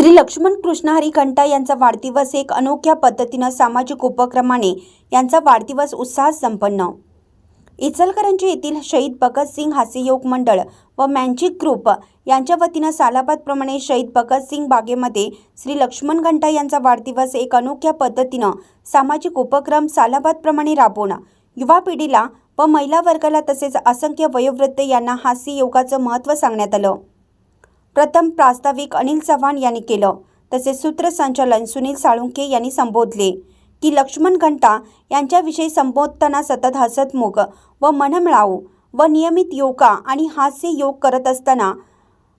श्री लक्ष्मण कृष्णहरी घंटा यांचा वाढदिवस एक अनोख्या पद्धतीनं सामाजिक उपक्रमाने यांचा वाढदिवस उत्साहात संपन्न. इचलकरंजी येथील शहीद भगतसिंग हास्ययोग मंडळ व मॅन्चिक ग्रुप यांच्या वतीनं सालाबादप्रमाणे शहीद भगतसिंग बागेमध्ये श्री लक्ष्मण घंटा यांचा वाढदिवस एक अनोख्या पद्धतीनं सामाजिक उपक्रम सालाबादप्रमाणे राबवणं युवा पिढीला व महिला वर्गाला तसेच असंख्य वयोवृद्ध यांना हास्य योगाचं महत्त्व सांगण्यात आलं. प्रथम प्रास्ताविक अनिल चव्हाण यांनी केलं. तसेच सूत्रसंचालन सुनील साळुंके यांनी संबोधले. की लक्ष्मण घंटा यांच्याविषयी संबोधताना सतत हसतमुख व मनमिळावू व नियमित योगा आणि हास्य योग करत असताना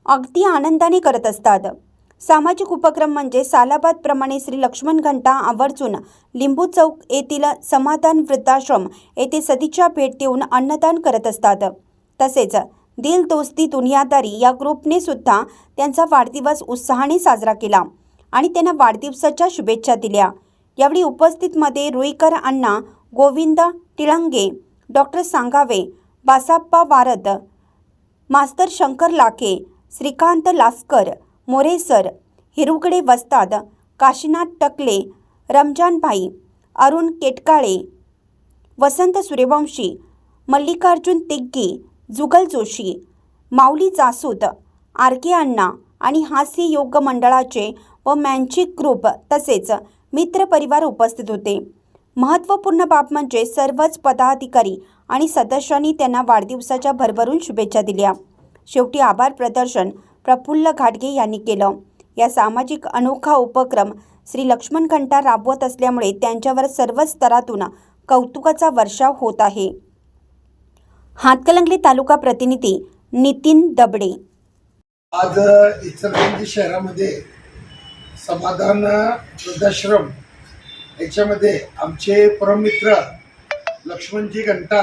अगदी आनंदाने करत असतात. सामाजिक उपक्रम म्हणजे सालाबादप्रमाणे श्री लक्ष्मण घंटा आवर्जून लिंबू चौक येथील समाधान वृद्धाश्रम येथे सतीच्या भेट देऊन अन्नदान करत असतात. तसेच दिल दोस्ती दुनियादारी या ग्रुपने सुद्धा त्यांचा वाढदिवस उत्साहाने साजरा केला आणि त्यांना वाढदिवसाच्या शुभेच्छा दिल्या. यावेळी उपस्थितमध्ये रुईकर अण्णा गोविंद टिळंगे डॉक्टर सांगावे बासाप्पा वारद मास्तर शंकर लाखे श्रीकांत लास्कर मोरेसर हिरुगडे वस्ताद काशीनाथ टकले रमजानभाई अरुण केटकाळे वसंत सूर्यवंशी मल्लिकार्जुन तिग्गी जुगल जोशी माऊली जासूद आर के अण्णा आणि हास्य योग मंडळाचे व मॅन्चिक ग्रुप तसेच मित्रपरिवार उपस्थित होते. महत्त्वपूर्ण बाब म्हणजे सर्वच पदाधिकारी आणि सदस्यांनी त्यांना वाढदिवसाच्या भरभरून शुभेच्छा दिल्या. शेवटी आभार प्रदर्शन प्रफुल्ल घाटगे यांनी केलं. या सामाजिक अनोखा उपक्रम श्री लक्ष्मण घंटा राबवत असल्यामुळे त्यांच्यावर सर्वच स्तरातून कौतुकाचा वर्षाव होत आहे. हातकलंगले तालुका प्रतिनिधी नितीन दबडे. आज इचलकरंजी शहरामध्ये समाधान वृद्धाश्रम याच्यामध्ये आमचे परममित्र लक्ष्मणजी घंटा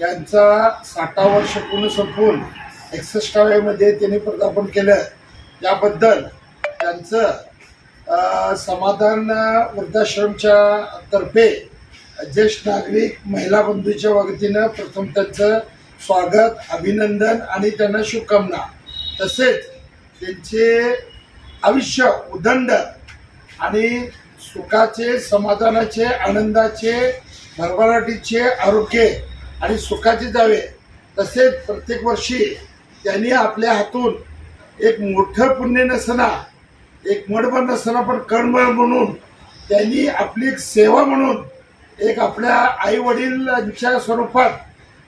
यांचा साठा वर्ष पूर्ण संपून एकसष्टाव्यामध्ये त्यांनी पदार्पण केलं. त्याबद्दल त्यांचं समाधान वृद्धाश्रमच्या तर्फे ज्येष्ठ नागरिक महिला बंधूच्या वतीनं प्रथम त्यांचं स्वागत अभिनंदन आणि त्यांना शुभकामना. तसेच त्यांचे आयुष्य उदंड आणि सुखाचे समाधानाचे आनंदाचे भरभराटीचे आरोग्य आणि सुखाचे जावे. तसेच प्रत्येक वर्षी त्यांनी आपल्या हातून एक मोठं पुण्य नसना एक मडबळ नसताना पण कणमळ म्हणून त्यांनी आपली एक सेवा म्हणून एक आपल्या आई वडीलच्या स्वरूपात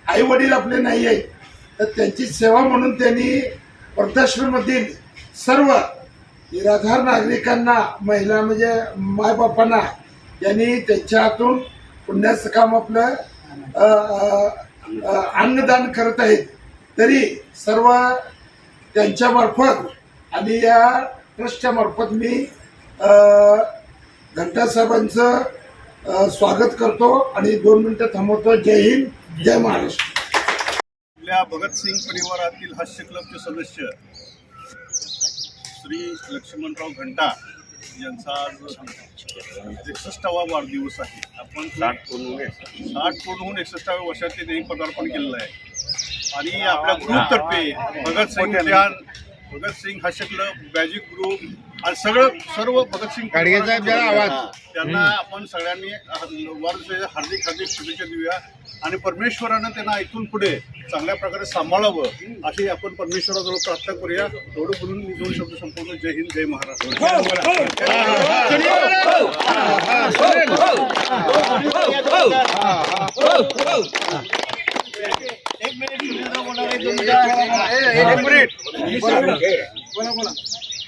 आई वडील आपले नाही आहेत तर त्यांची सेवा म्हणून त्यांनी वृद्धाश्रममधील सर्व निराधार नागरिकांना महिला म्हणजे मायबापांना यांनी त्यांच्या हातून पुण्याचं काम आपलं अन्नदान करत आहेत. तरी सर्व त्यांच्यामार्फत आणि या ट्रस्टच्या मार्फत मी घंटासाहेबांचं स्वागत करतो आणि दोन मिनिटं थांबवतो. जय हिंद जय महाराष्ट्र. आपल्या भगतसिंग परिवारातील हास्य क्लबचे सदस्य श्री लक्ष्मणराव घंटा यांचा आज एकसष्टावा वाढदिवस आहे. आपण साठ साठ पूर्ण होऊन एकसष्टाव्या वर्षात ते त्यांनी पदार्पण केलेलं आहे. आणि आपल्या ग्रुपतर्फे भगतसिंग भगतसिंग हास्य क्लब मॅजिक ग्रुप आणि सगळं सर्व भगतसिंग त्यांना आपण सगळ्यांनी वाढदिवसाच्या हार्दिक हार्दिक शुभेच्छा देऊया. आणि परमेश्वरानं त्यांना इथून पुढे चांगल्या प्रकारे सांभाळावं अशी आपण परमेश्वराजवळ प्रार्थना करूया. एवढं बोलून मी दोन शब्द संपवतो. जय हिंद जय महाराष्ट्र.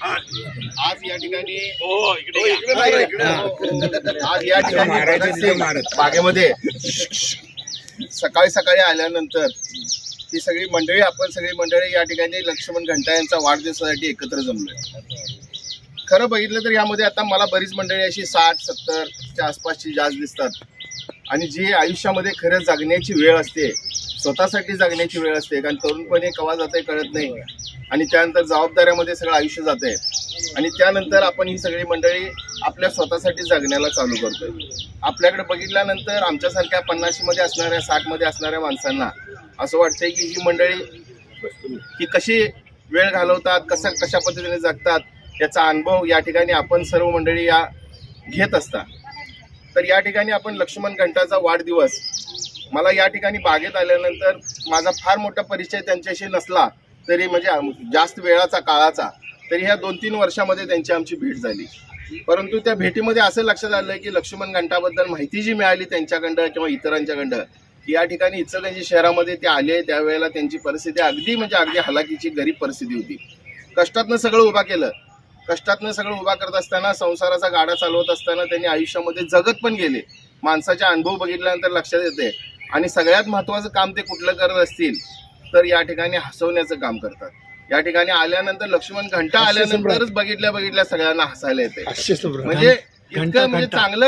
आज या ठिकाणी आज या ठिकाणी बागेमध्ये सकाळी सकाळी आल्यानंतर ही सगळी मंडळी आपण सगळी मंडळी या ठिकाणी लक्ष्मण घंटा यांचा वाढदिवसासाठी एकत्र जमलोय. खरं बघितलं तर यामध्ये आता मला बरीच मंडळी अशी साठ सत्तरच्या आसपासची जास्त दिसतात. आणि जी आयुष्यामध्ये खरं जगण्याची वेळ असते स्वतःसाठी जगण्याची वेळ असते कारण तरुणपणे कवा जाते कळत नाही. आणि त्यानंतर जबाबदाऱ्यामध्ये सगळं आयुष्य जाते आणि त्यानंतर आपण ही सगळी मंडळी आपल्या स्वतःसाठी जगण्याला चालू करतोय. आपल्याकडे बघितल्यानंतर आमच्यासारख्या पन्नाशीमध्ये असणाऱ्या साठमध्ये असणाऱ्या माणसांना असं वाटतंय की ही मंडळी ही कशी वेळ घालवतात कसं कशा पद्धतीने जगतात याचा अनुभव या ठिकाणी आपण सर्व मंडळी या घेत असता. तर या ठिकाणी आपण लक्ष्मण घंटाचा वाढदिवस मला या ठिकाणी बागेत आल्यानंतर माझा फार मोठा परिचय त्यांच्याशी नसला तरी म्हणजे जास्त वेळाचा काळाचा तरी ह्या दोन तीन वर्षामध्ये त्यांची आमची भेट झाली. परंतु त्या भेटीमध्ये असं लक्षात आलं की लक्ष्मण घंटाबद्दल माहिती जी मिळाली त्यांच्याकडं किंवा इतरांच्याकडं की या ठिकाणी इचलकरंजी शहरामध्ये ते आले त्यावेळेला त्यांची परिस्थिती अगदी म्हणजे अगदी हलाखीची गरीब परिस्थिती होती. कष्टातनं सगळं उभा केलं. कष्टातनं सगळं उभा करत असताना संसाराचा गाडा चालवत असताना त्यांनी आयुष्यामध्ये जगत पण गेले. माणसाचे अनुभव बघितल्यानंतर लक्षात येते. आणि सगळ्यात महत्त्वाचं काम ते कुठलं करत असतील तर या ठिकाणी हसवण्याचं काम करतात. या ठिकाणी आल्यानंतर लक्ष्मण घंटा आल्यानंतरच बघितल्या बघितल्या सगळ्यांना हसायला येते. म्हणजे इतकं म्हणजे चांगलं